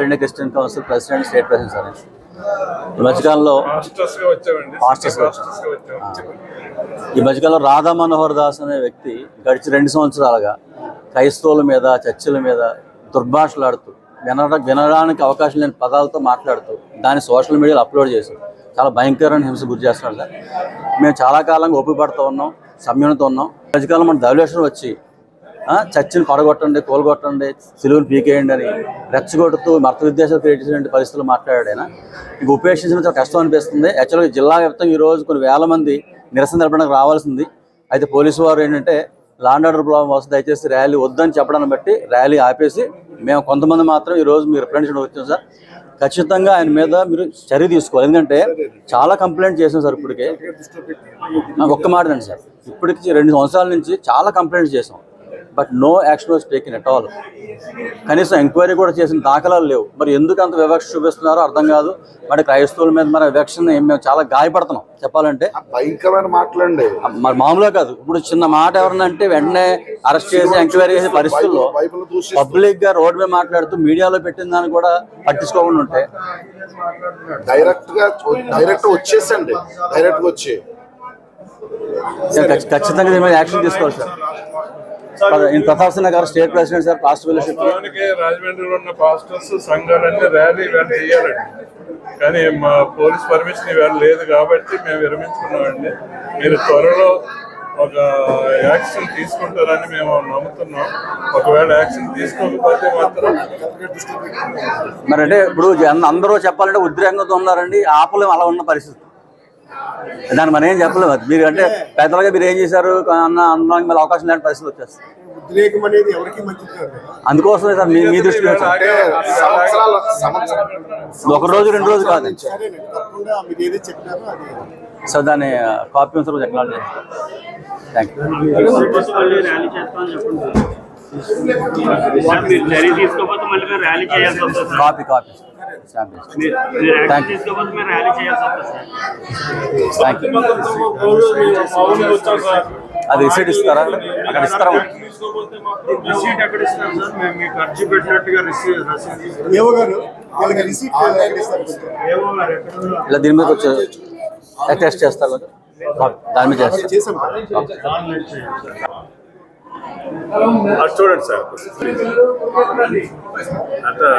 All India Christian council president state president sir. ఈ మధ్యకాలంలో ఈ మధ్యకాలంలో రాధా మనోహర్ దాస్ అనే వ్యక్తి గడిచి రెండు సంవత్సరాలుగా క్రైస్తవుల మీద చర్చిల మీద దుర్భాషలాడుతూ వినడ వినడానికి అవకాశం లేని పదాలతో మాట్లాడుతూ దాన్ని సోషల్ మీడియాలో అప్లోడ్ చేశారు చాలా భయంకరమైన హింస గురి చేస్తున్నాడు సార్. మేము చాలా కాలంగా ఓపిక పడుతూ ఉన్నాం సంయమనంతో ఉన్నాం. ఈ మధ్యకాలం మన ధవలేషన్ వచ్చి చర్చిని పడగొట్టండి కోలగొట్టండి సిలువును పీకేయండి అని రెచ్చగొడుతూ మత విద్వేషాలు క్రియేట్ చేసే పరిస్థితులు మాట్లాడాడు ఆయన. ఇంక ఉపేక్షించడం చాలా కష్టం అనిపిస్తుంది. యాక్చువల్గా జిల్లా వ్యాప్తంగా ఈ రోజు కొన్ని వేల మంది నిరసన తెలపడానికి రావాల్సింది. అయితే పోలీసు వారు ఏంటంటే లాండ్ ఆర్డర్ ప్రాబ్లం వస్తుంది దయచేసి ర్యాలీ వద్దని చెప్పడాన్ని బట్టి ర్యాలీ ఆపేసి మేము కొంతమంది మాత్రం ఈరోజు మీరు రిప్రజెంటేషన్ వచ్చాం సార్. ఖచ్చితంగా ఆయన మీద మీరు చర్య తీసుకోవాలి. ఎందుకంటే చాలా కంప్లైంట్ చేసాం సార్ ఇప్పటికే. నాకు ఒక్క మాట అండి సార్. ఇప్పటికి రెండు సంవత్సరాల నుంచి చాలా కంప్లైంట్స్ చేసాం but no action was taken at all. కనీసం ఎంక్వైరీ కూడా చేసిన దాఖలాలు లేవు. మరి ఎందుకు అంత వివక్ష చూపిస్తున్నారో అర్థం కాదు. మరి క్రైస్తవుల మీద మన వివక్షను మేము చాలా గాయపడుతున్నాం. చెప్పాలంటే భయంకరమైన మాటలండి. మరి మామూలుగా కాదు. ఇప్పుడు చిన్న మాట ఎవరన్నా అంటే వెంటనే అరెస్ట్ చేసి ఎంక్వైరీ చేసే పరిస్థితుల్లో పబ్లిక్గా రోడ్ మీద మాట్లాడుతూ మీడియాలో పెట్టిన దాన్ని కూడా పట్టించుకోకుండా ఉంటే. డైరెక్ట్గా డైరెక్ట్ వచ్చేసండి. డైరెక్ట్ వచ్చి. ఖచ్చి- ఖచ్చితంగా దీని మీద యాక్షన్ తీసుకోవాలి sir. Pratap Singh garu state president sir past fellowship. రాజమండ్రిలో ఉన్న పాస్టర్స్ సంఘాలన్నీ ర్యాలీ ఇవాళ చేయాలండి. కానీ మా పోలీస్ పర్మిషన్ ఇవాళ లేదు కాబట్టి మేము విరమించుకున్నామండి. మీరు త్వరలో ఒక యాక్షన్ తీసుకుంటారని మేము నమ్ముతున్నాం. ఒకవేళ యాక్షన్ తీసుకోకపోతే మాత్రం మరి అంటే ఇప్పుడు అందరూ చెప్పాలంటే ఉద్రేకంతో ఉన్నారండి. ఆపలేం అలా ఉన్న పరిస్థితి. దాన్ని మనం ఏం చెప్పలేము. అది మీరు అంటే పెద్దలుగా మీరు ఏం చేశారు? అన్న అనడానికి మళ్ళీ అవకాశం లేని పరిస్థితి వచ్చేస్తుంది ఉద్రేకం అనేది ఎవరికి మంచిది కాదు. అందుకోసమే సార్ మీ మీ దృష్టిలో సార్. అలాగే సంవత్సరాల సంవత్సరాలు ఒక రోజు రెండు రోజు కాదు. సరేనండి తప్పకుండా మీరు ఏది చెప్పినారో అది సో దాన్ని కాపీ ఉంది టెక్నాలజీ. థ్యాంక్ యూ మళ్ళీ ర్యాలీ చేస్తామని చెప్పండి సార్ మీరు చర్య తీసుకోకపోతే మళ్ళీ మీరు ర్యాలీ చేయాల్సి వస్తుంది సార్. Copy copy. తీసుకోకపోతే మీరు ర్యాలీ చేయాల్సి వస్తుంది అది రిసీట్ ఇస్తారా? అక్కడ ఇస్తారా? రిసీట్ ఎక్కడ ఇస్తారు సార్? మేము మీకు ఖర్చు పెట్టినట్టుగా రిసీట్ రసీదు ఏవో గారు వాళ్ళకి రిసీట్ ఎక్కడ ఇస్తారు. కొంచెం? ఏమో మరి ఎక్కడ ఉందో ఇలా దీని మీద వచ్చి టెస్ట్ చేస్తారు. దాని మీద అది చేస్తారు చేసాం ఆన్లైన్ చేయాలి అది చూడండి సార్ అట్లా.